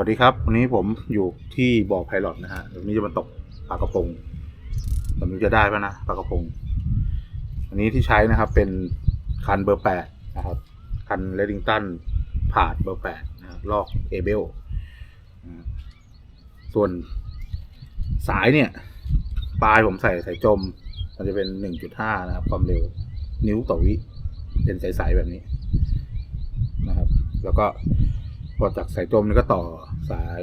วัสดีครับ วันนี้ผมอยู่ที่บ่อไพลอตนะฮะวันนี้จะมาตกปลากระพงตอนนี้จะได้ปะนะปลากระพง อันนี้ที่ใช้นะครับ เป็นคันเบอร์แปดนะครับ คันเลดิงตันผาดเบอร์แปดนะครับลอกเอเบลส่วนสายเนี่ย ปลายผมใส่สายจม มันจะเป็นหนึ่งจุดห้านะครับ ความเร็วนิ้วต่อวิ เป็นสายๆแบบนี้นะครับ แล้วก็ พอจากสายจมนี่ก็ต่อสาย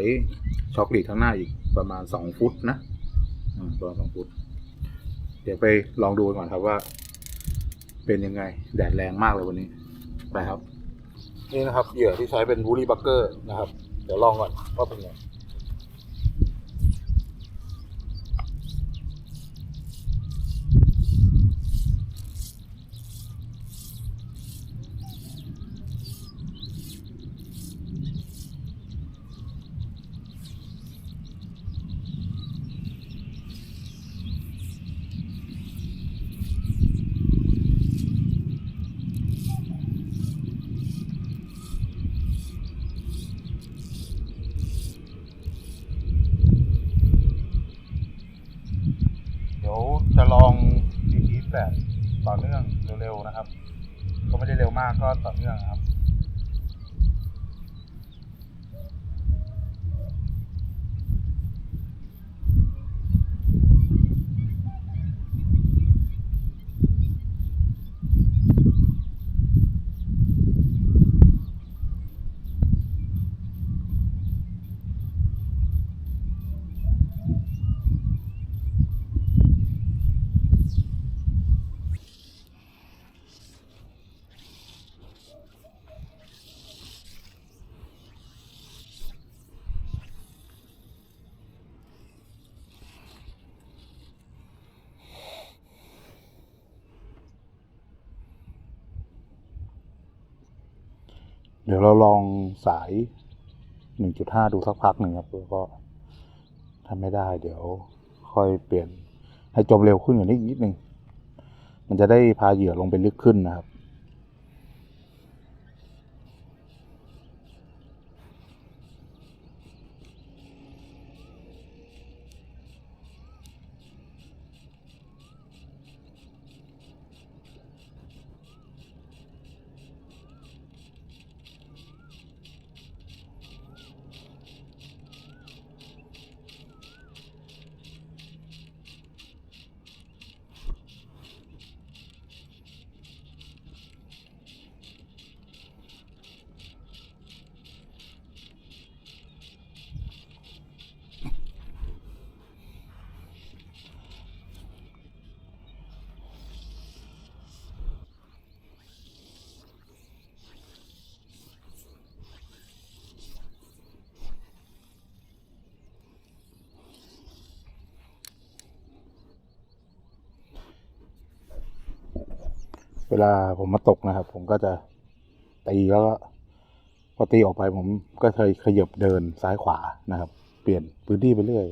ช็อคลีดข้างหน้าอีกประมาณสองฟุตนะอืมประมาณสองฟุต เดี๋ยวไปลองดูกันก่อนครับว่า เป็นยังไง แดดแรงมากเลยวันนี้ไปครับ นี่นะครับเหยื่อที่ใช้เป็นวูลี่บักเกอร์นะครับ เดี๋ยวลองก่อนว่าเป็นไง เดี๋ยวจะลองดีทีแบบต่อเนื่องเร็วๆนะครับ ก็ไม่ได้เร็วมากก็ต่อเนื่องนะครับ เดี๋ยวเราลองสาย 1.5 ดูสักพักหนึ่งครับ แล้วก็ถ้าไม่ได้ เดี๋ยวค่อยเปลี่ยนให้จมเร็วขึ้นกว่านี้อีกนิดนึง มันจะได้พาเหยื่อลงไปลึกขึ้นนะครับ เวลาผมมาตกนะครับ ผมก็จะตีแล้วก็พอตีออกไปผมก็เคยขยับเดินซ้ายขวานะครับ เปลี่ยนพื้นที่ไปเรื่อย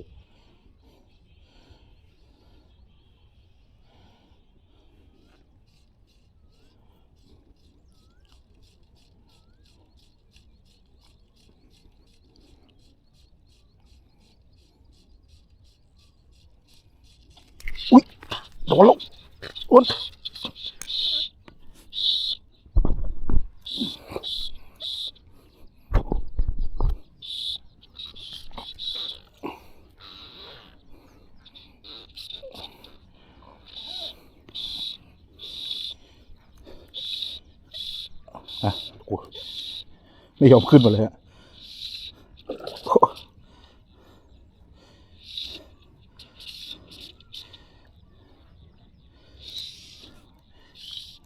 อุ้ยโดนล้วอ้วน อะโอ้ย ไม่ยอมขึ้นมาเลยฮะ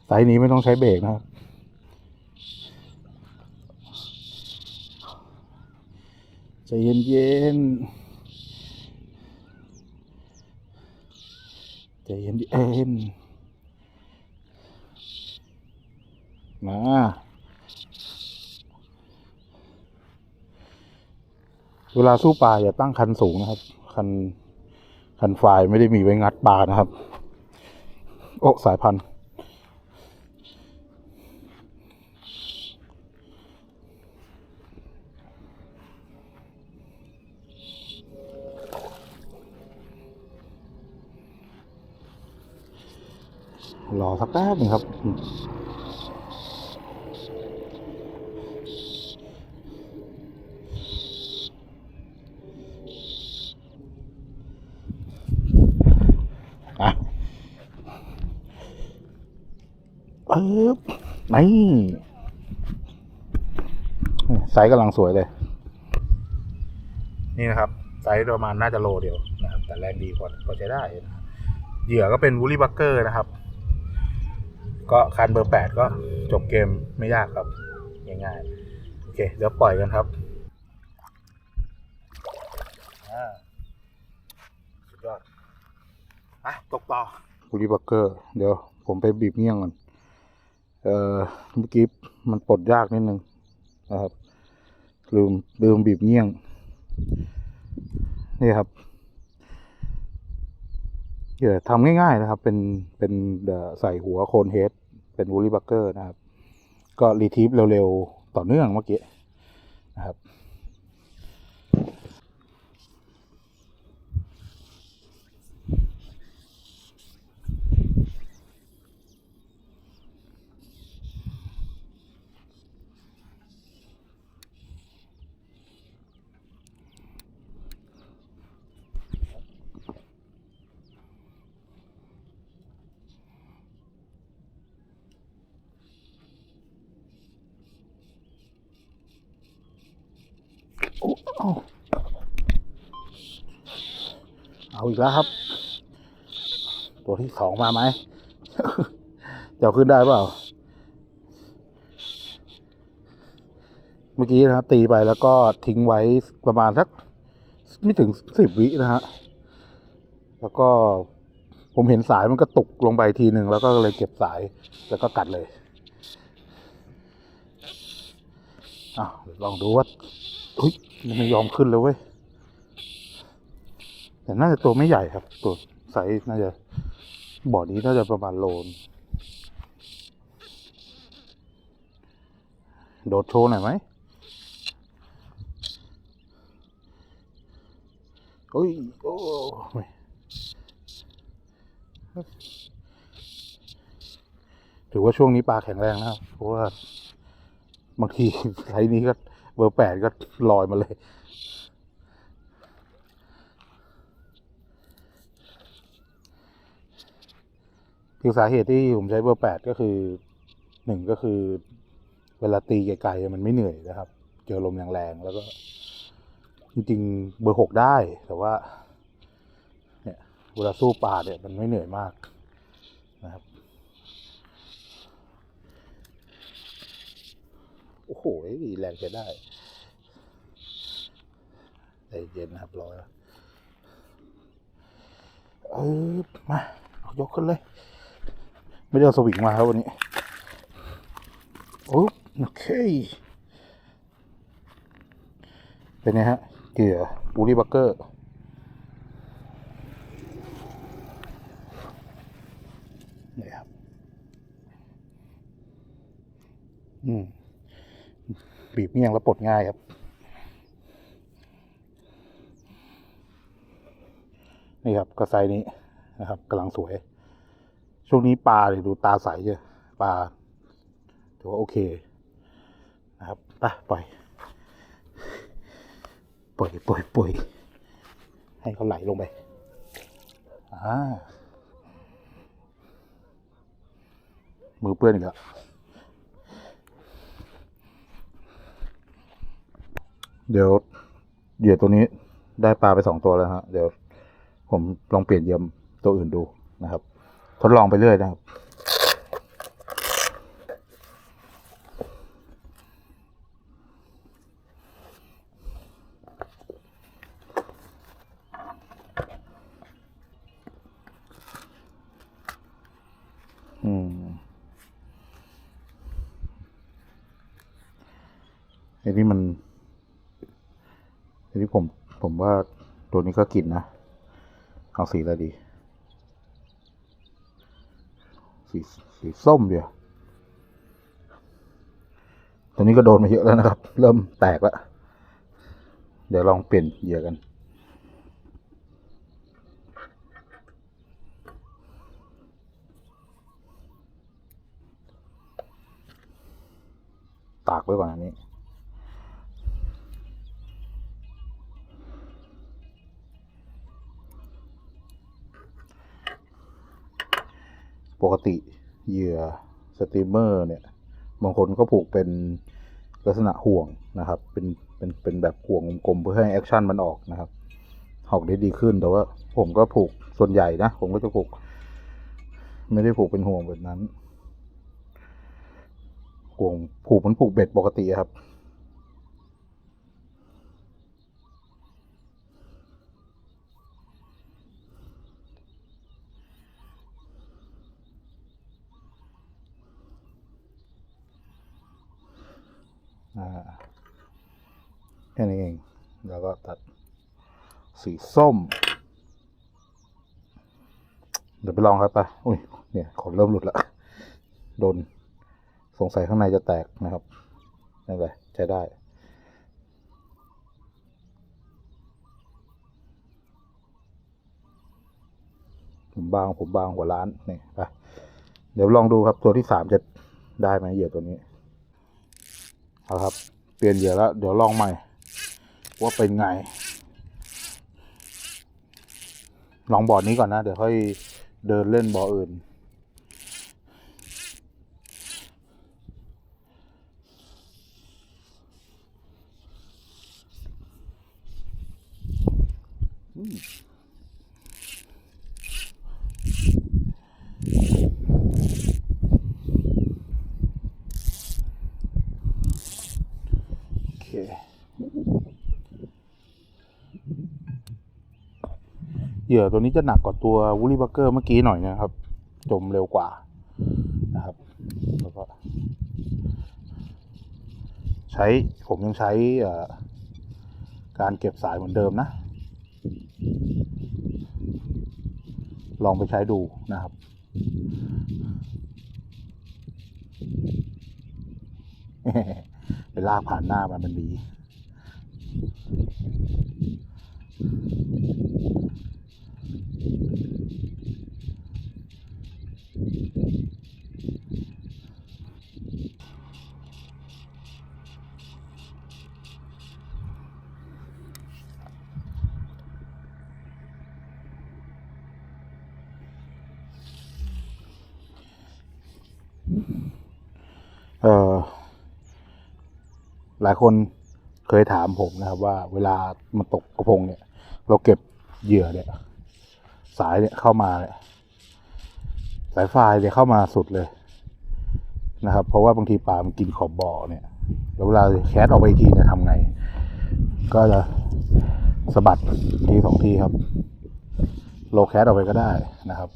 สายนี้ไม่ต้องใช้เบรกนะครับ ใจเย็นเย็นๆใจเย็นเย็นมา เวลาสู้ปลาอย่าตั้งคันสูงนะครับ คันคันฝายไม่ได้มีไว้งัดปลานะครับ โอ้สายพันธุ์รอสักแป๊บนึงครับ ปึ๊บนี่ไซส์กำลังสวยเลย นี่นะครับ ไซส์ประมาณน่าจะโลเดียวนะครับ แต่แรงดีพอพอใช้ได้นะครับเหยื่อก็เป็นวูลี่บักเกอร์นะครับ ก็คันเบอร์แปดก็จบเกมไม่ยากครับ ง่ายๆ โอเค เดี๋ยวปล่อยกันครับอ่าสุดยอดอะตกต่อบูรีบักเกอร์ เดี๋ยวผมไปบีบเงี้ยงก่อน เมื่อกี้มันปลดยากนิดนึงนะครับ ลืมลืมบีบเงี้ยง นี่ครับเดี๋ยวทำง่ายๆนะครับ เป็นเป็นใส่หัวโคนเฮดเป็นวูลี่บักเกอร์นะครับ ก็รีทีฟเร็วๆ ต่อเนื่องเมื่อกี้นะครับ โอ้ เอาอีกแล้วครับ ตัวที่สองมาไหมจะเอาขึ้นได้เปล่า เมื่อกี้นะครับตีไปแล้วก็ทิ้งไว้ประมาณสักไม่ถึงสิบวินะฮะ แล้วก็ผมเห็นสายมันก็ตกลงไปทีหนึ่งแล้วก็เลยเก็บสายแล้วก็กัดเลยอะเดี๋ยวลองดูว่า เฮ้ยมันไม่ยอมขึ้นเลยเว้ยแต่น่าจะตัวไม่ใหญ่ครับ ตัวไซส์น่าจะบ่อนี้น่าจะประมาณโลนโดดโชว์หน่อยไหมโอ้ยโอ้ยถือว่าช่วงนี้ปลาแข็งแรงนะครับ เพราะว่าบางทีไซส์นี้ก็ เบอร์แปดก็ลอยมาเลย คือสาเหตุที่ผมใช้เบอร์แปดก็คือหนึ่งก็คือ เวลาตีไกลๆมันไม่เหนื่อยนะครับ เจอลมแรงๆแล้วก็ จริงๆ เบอร์หกได้แต่ว่า เนี่ยเวลาสู้ปลาเนี่ยมันไม่เหนื่อยมากนะครับ โอ้โหแรงใช้ได้ใจเย็นนะครับรอแล้วเออมาเอายกขึ้นเลย ไม่ได้เอาสวิงมาครับวันนี้โอ้โอเคเป็นไงฮะเกี่ยบูรี่บักเกอร์นี่ครับอืม บีบเมี่ยงแล้วปลดง่ายครับ นี่ครับกระไซนี้นะครับกำลังสวย ช่วงนี้ปลาเนี่ยดูตาใสเยอะปลาถือว่าโอเคนะครับไปปล่อยปล่อยปล่อยปล่อยให้เขาไหลลงไปอ่ามือเปื้อนอีกแล้ว เดี๋ยวเหยื่อตัวนี้ได้ปลาไปสองตัวแล้วฮะ เดี๋ยวผมลองเปลี่ยนเยื่อตัวอื่นดูนะครับ ทดลองไปเรื่อยนะครับ ทีนี้ผมผมว่าตัวนี้ก็กลิ่นนะ เอาสีอะไรดี สีสีส้มเดียวตัวนี้ก็โดนมาเยอะแล้วนะครับ เริ่มแตกแล้ว เดี๋ยวลองเปลี่ยนเหยื่อกันตากไว้ก่อนอันนี้ ปกติเหยื่อสตรีมเมอร์เนี่ยบางคนก็ผูกเป็นลักษณะห่วงนะครับ เป็นเป็นเป็นแบบห่วงกลมเพื่อให้แอคชั่นมันออกนะครับออกได้ดีขึ้นแต่ว่าผมก็ผูกส่วนใหญ่นะ ผมก็จะผูก ไม่ได้ผูกเป็นห่วงแบบนั้นห่วงผูกเหมันผูกเบ็ดปกติครับ อ่า แค่นี้เอง แล้วก็ตัดสีส้ม เดี๋ยวไปลองครับไปอุ้ยเนี่ยขนเริ่มหลุดล้วโดนสงสัยข้างในจะแตกนะครับไม่เป็นไรใช้ได้ผมบางผมบางหัวร้านนี่ไปเดี๋ยวลองดูครับตัวที่สามจะได้ไหมเหยื่อตัวนี้เอาครับ เปลี่ยนเหยื่อแล้ว เดี๋ยวลองใหม่ ว่าเป็นไง ลองบ่อนี้ก่อนนะ เดี๋ยวค่อยเดินเล่นบ่ออื่น โอเค เห ยื่อตัวนี้จะหนักกว่าตัววูลี่บักเกอร์เมื่อกี้หน่อยนะครับ จมเร็วกว่านะครับแล้วก็ใช้ผมยังใช้การเก็บสายเหมือนเดิมนะ ลองไปใช้ดูนะครับไปลากผ่านหน้ามันมันดี เออ หลายคนเคยถามผมนะครับ ว่าเวลามันตกกระพงเนี่ย เราเก็บเหยื่อเนี่ย สายเนี่ยเข้ามาเนี่ยสายไฟเนี่ยเข้ามาสุดเลยนะครับ เพราะว่าบางทีปลามันกินขอบบ่อเนี่ยแล้วเวลาแคสออกไปทีเนี่ยทำไง ก็จะสะบัดทีสองทีครับ โลแคสออกไปก็ได้นะครับ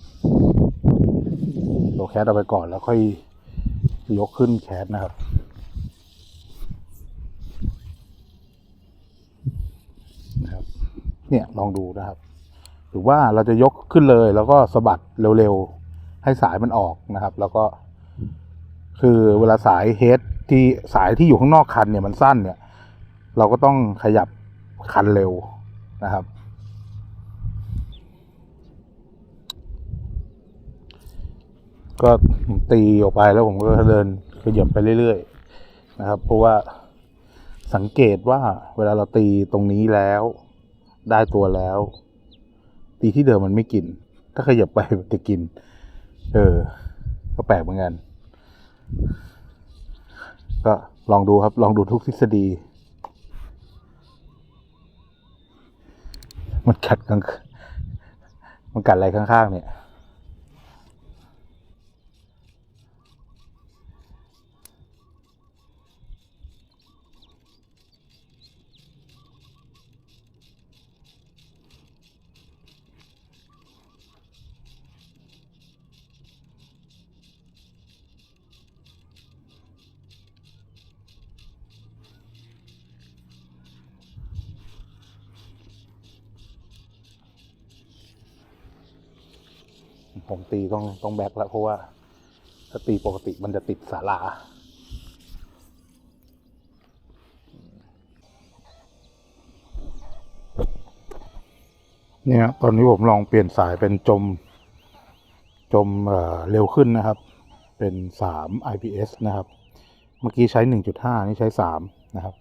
โลแคสออกไปก่อนแล้วค่อยยกขึ้นแคสนะครับ เนี่ยลองดูนะครับ หรือว่าเราจะยกขึ้นเลย แล้วก็สะบัดเร็วๆ ให้สายมันออกนะครับ แล้วก็คือเวลาสายเฮดที่สายที่อยู่ข้างนอกคันเนี่ยมันสั้นเนี่ย เราก็ต้องขยับคันเร็วนะครับ ก็ตีออกไปแล้วผมก็เดินขยับไปเรื่อยๆนะครับ เพราะว่าสังเกตว่าเวลาเราตีตรงนี้แล้ว ได้ตัวแล้ว ตีที่เดิมมันไม่กิน ถ้าขยับไปมันจะกิน เออ ก็แปลกเหมือนกัน ก็ลองดูครับ ลองดูทุกทฤษฎี มันกัดกลางมันกัดอะไรข้างๆเนี่ย ผม ตีต้องต้องแบ็คแล้วเพราะว่าถ้าตีปกติมันจะติดศาลาเนี่ยตอนนี้ผมลองเปลี่ยนสายเป็นจม จมเเร็วขึ้นนะครับ เป็นสาม IPS นะครับ เมื่อกี้ใช้หนึ่งจุดห้านี่ใช้สามนะครับ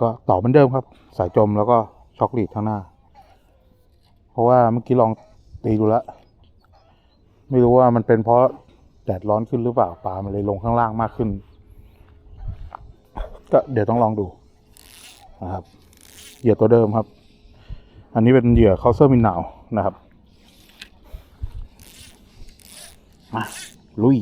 ก็ต่อเหมือนเดิมครับ สายจมแล้วก็ช็อคลีดข้างหน้า เพราะว่าเมื่อกี้ลองตีดูแล้ว ไม่รู้ว่ามันเป็นเพราะแดดร้อนขึ้นหรือเปล่าปลามันเลยลงข้างล่างมากขึ้น ก็เดี๋ยวต้องลองดูนะครับ เหยื่อตัวเดิมครับ อันนี้เป็นเหยื่อเคาเซอร์มินนาวนะครับมาลุย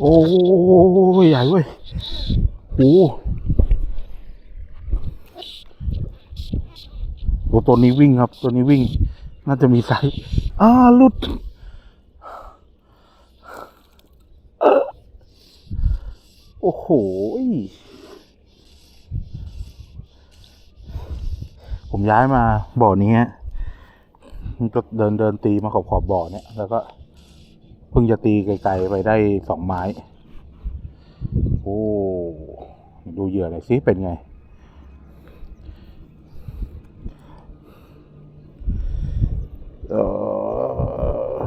โอ้ยใหญ่เว้ยโอ้โหตัวนี้วิ่งครับ ตัวนี้วิ่ง น่าจะมีไซส์อ้าลุดโอ้โห ผมย้ายมาบ่อนี้ฮะ ก็เดินเดินตีมาขอบขอบบ่อเนี่ย แล้วก็เพิ่งจะตีไกลๆไปได้สองไม้ โอ้ดูเหยื่อหน่อยสิเป็นไง เออ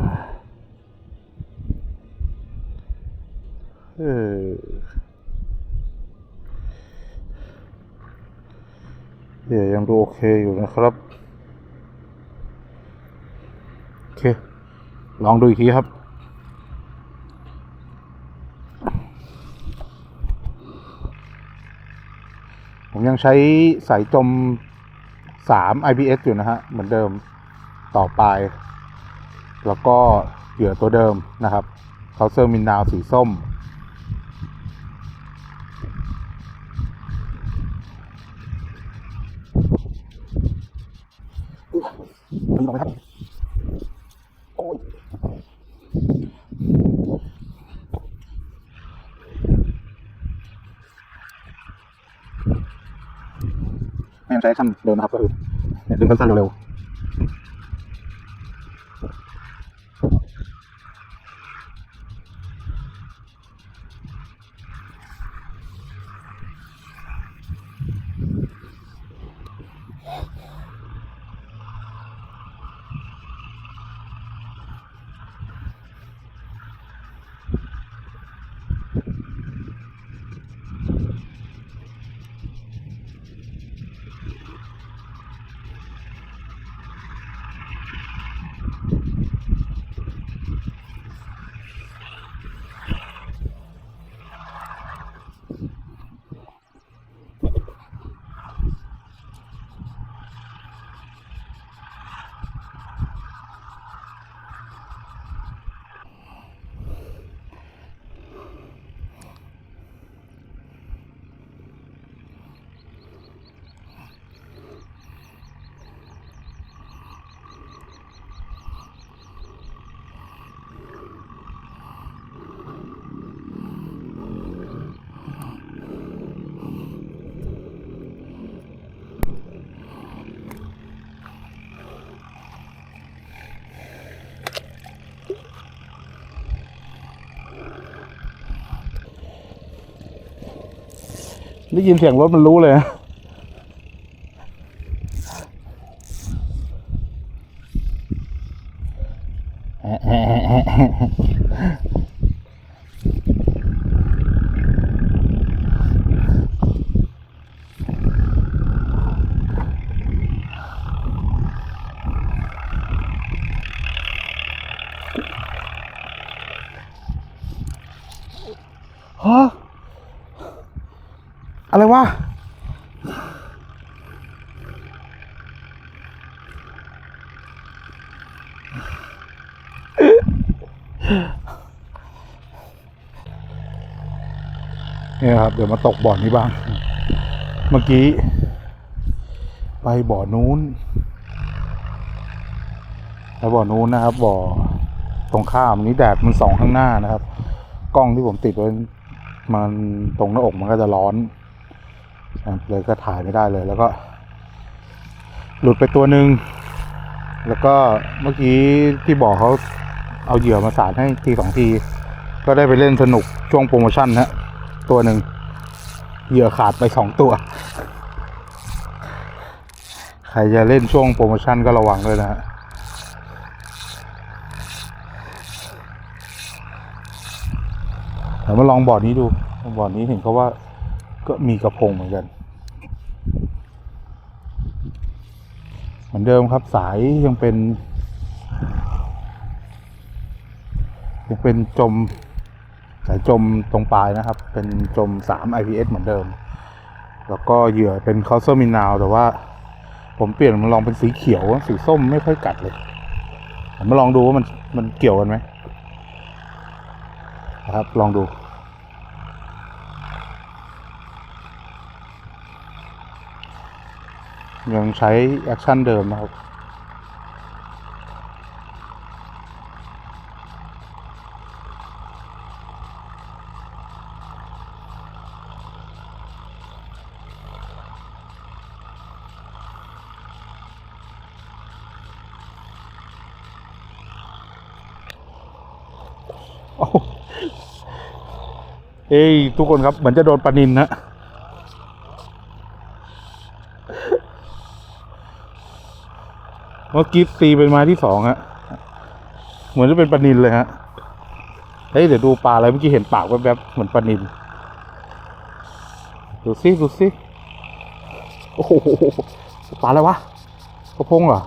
เออเหยื่อยังดูโอเคอยู่นะครับ โอ เค ลองดูอีกทีครับ ผมยังใช้สายจม 3 IPS อยู่นะฮะ เหมือนเดิมต่อปลายแล้วก็เหยื่อตัวเดิมนะครับเคาเซอร์มินนาวสีส้มลงไหมครับ โอ้ย ไม่ต้องใช้คำเดินนะครับก็คือเนี่ยดึงสั้นๆเร็วๆ ได้ยินเสียงรถมันรู้เลย อะไรวะเนี่ยครับ เดี๋ยวมาตกบ่อนนี้บ้าง เมื่อกี้ ไปบ่อนู้นแล้วบ่อนู้นนะครับ บ่อตรงข้ามนี้แดดมันส่องข้างหน้านะครับ กล้องที่ผมติดไว้มันตรงหน้าอกมันก็จะร้อน เลยก็ถ่ายไม่ได้เลย แล้วก็ หลุดไปตัวหนึ่งแล้วก็เมื่อกี้ที่บอกเขาเอาเหยื่อมาสาดให้ทีสองที ก็ได้ไปเล่นสนุกช่วงโปรโมชั่นฮะตัวหนึ่งเหยื่อขาดไปสองตัว ใครจะเล่นช่วงโปรโมชั่นก็ระวังด้วยนะฮะเดี๋ยวมาลองบอร์ดนี้ดู บอร์ดนี้เห็นเขาว่า ก็มีกระพงเหมือนกัน เหมือนเดิมครับสายยังเป็น ยังเป็นจมสายจมตรงปลายนะครับ เป็นจม 3 IPS เหมือนเดิม แล้วก็เหยื่อเป็นคอสเซอร์มินาวแต่ว่าผมเปลี่ยนมาลองเป็นสีเขียว สีส้มไม่ค่อยกัดเลยผมมาลองดูว่ามันมันเกี่ยวกันไหมนะครับ ลองดู ยังใช้แอคชั่นเดิมนะครับโอ้โหเอ้ยทุกคนครับ เหมือนจะโดนปานินนะ มื่อกี้ตีเป็นไม้ที่สองฮะ เหมือนจะเป็นปลานินเลยฮะ เฮ้ยเดี๋ยวดูปลาอะไรเมื่อกี้เห็นปากแวบๆเหมือนปลานิน ดูซิดูซิโอ้โหปลาอะไรวะกระพงเหรอ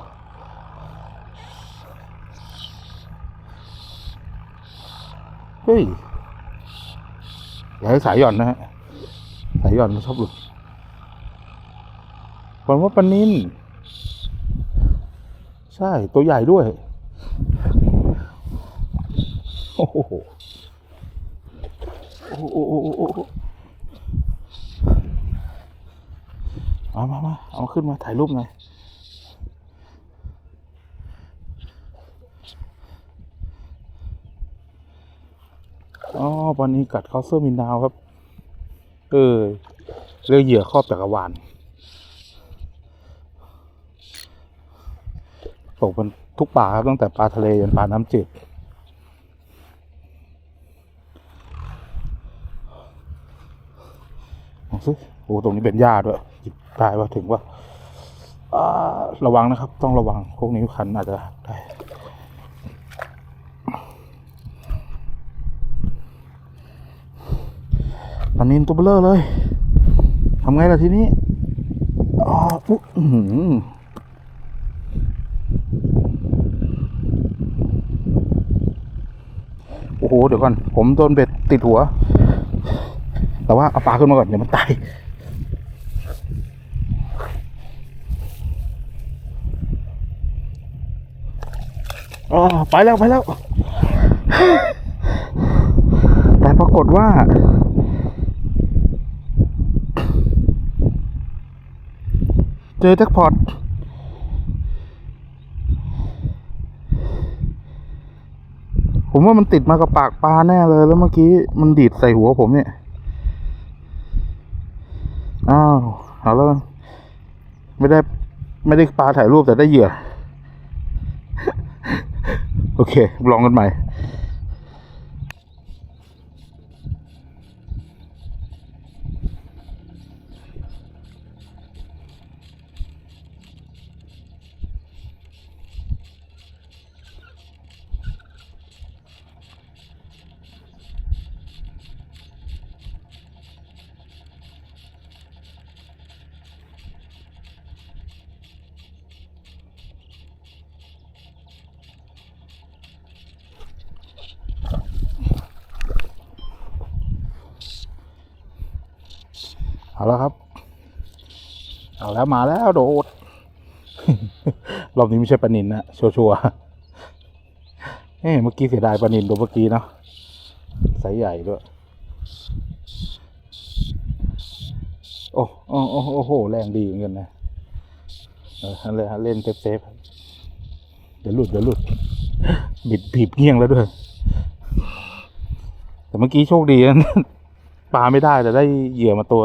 เฮ้ยอย่าให้สายหย่อนนะฮะ สายหย่อนมันชอบหลุดผมว่าปลานิน ช่ ตัวใหญ่ด้วย โอ้โหโอ้โหโอ้โหโอ้โหโอ้โหมามามาเอาขึ้นมาถ่ายรูปหน่อยอ๋อวันนี้กัดคอสเซอร์มินดาวครับ เออเรื่องเหยื่อครอบจักรวาล ตกเป็นทุกป่าครับตั้งแต่ปลาทะเลยันปลาน้ำจืดเอาสิโอ้ตรงนี้เป็นหญ้าด้วยหยิบได้ว่าถึงว่าระวังนะครับ ต้องระวังพวกนี้คันอาจจะได้ปลานินตัวเบลอเลยทำไงล่ะทีนี้อ๋ออุ๊ยอื้อ หือโอ้เดี๋ยวก่อน ผมโดนเบ็ดติดหัว แต่ว่าเอาปลาขึ้นมาก่อนเดี๋ยวมันตายอ๋อไปแล้วไปแล้ว แต่ปรากฏว่า เจอแจ็คพอต ผมว่ามันติดมากับปากปลาแน่เลยแล้วเมื่อกี้มันดีดใส่หัวผมเนี่ย อ้าวเอาแล้วไม่ได้ไม่ได้ปลาถ่ายรูปแต่ได้เหยื่อ โอเค ลองกันใหม่ เอาแล้วครับ เอาแล้วมาแล้วโดด รอบนี้ไม่ใช่ปลานินนะชัวร์ๆเอ้เมื่อกี้เสียดายปลานินตัวเมื่อกี้เนาะไซส์ใหญ่ด้วย โอ้โอ้โอ้โอ้โห แรงดีเหมือนกันนะเออนั่นเล่นเซฟๆครับเดี๋ยวหลุดเดี๋ยวหลุด บิดบีบเงี้ยงแล้วด้วย แต่เมื่อกี้โชคดีนะปลาไม่ได้แต่ได้เหยื่อมาตัว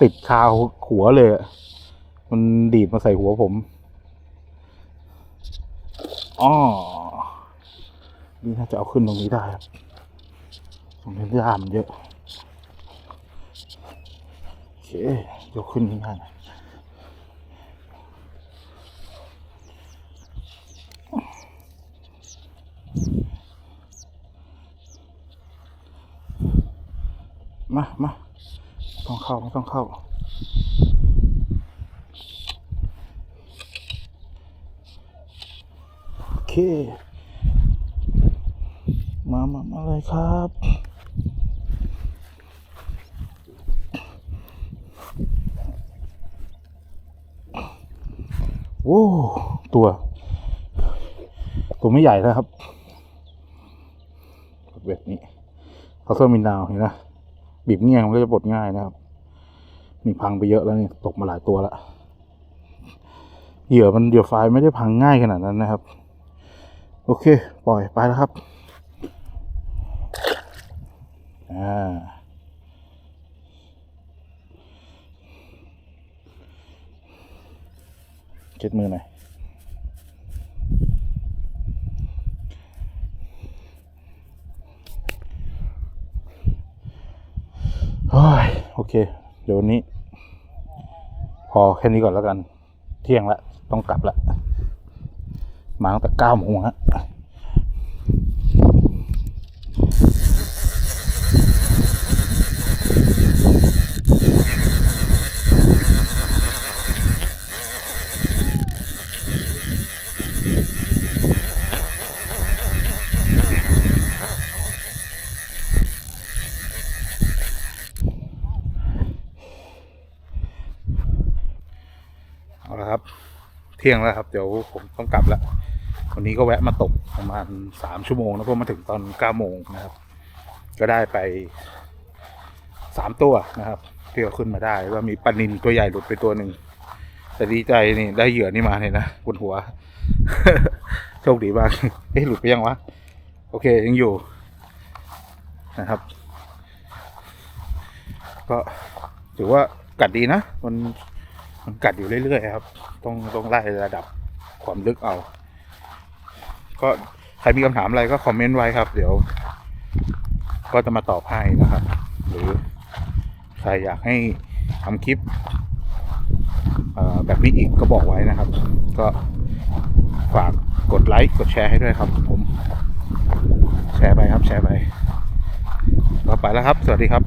ติดคาหัวเลย มันดีดมาใส่หัวผมอ๋อนี่น่าจะเอาขึ้นตรงนี้ได้ครับตรงนี้ยามนเยอะ โอเค ยกขึ้นง่ายมามา ต้องเข้าไม่ต้องเข้า โอเค มามามาเลยครับโอ้ตัว ตัวไม่ใหญ่นะครับแบบนี้เขาเซอร์มินดาวเห็นนะบีบเงี้ยงมันก็จะปลดง่ายนะครับ นี่พังไปเยอะแล้วนี่ตกมาหลายตัวแล้วเหยื่อมันเหยื่อไฟไม่ได้พังง่ายขนาดนั้นนะครับ โอเค ปล่อยไปแล้วครับอ่าเช็ดมือหน่อยโอ้ยโอเค เดี๋ยววันนี้ พอแค่นี้ก่อนแล้วกัน เที่ยงละ ต้องกลับละ มาตั้งแต่เก้าโมงฮะ เอาละครับ เที่ยงแล้วครับ เดี๋ยวผมต้องกลับแล้ว วันนี้ก็แวะมาตกประมาณสามชั่วโมง แล้วก็มาถึงตอนเก้าโมงนะครับ ก็ได้ไปสามตัวนะครับที่เราขึ้นมาได้ว่ามีปลานินตัวใหญ่หลุดไปตัวหนึ่งแต่ดีใจนี่ได้เหยื่อนี่มาเนี่ยนะบนหัว โชคดีมากเอ๊ะหลุดไปยังวะ โอเคยังอยู่นะครับ ก็ถือว่ากัดดีนะมัน มันกัดอยู่เรื่อยๆครับ ต้องต้องไล่ระดับความลึกเอา ก็ใครมีคำถามอะไรก็คอมเมนต์ไว้ครับ เดี๋ยว ก็จะมาตอบให้นะครับ หรือใครอยากให้ทำคลิปแบบนี้อีกก็บอกไว้นะครับ ก็ฝากกดไลค์กดแชร์ให้ด้วยครับ ผม แชร์ไปครับ แชร์ไปก็ไปแล้วครับ สวัสดีครับ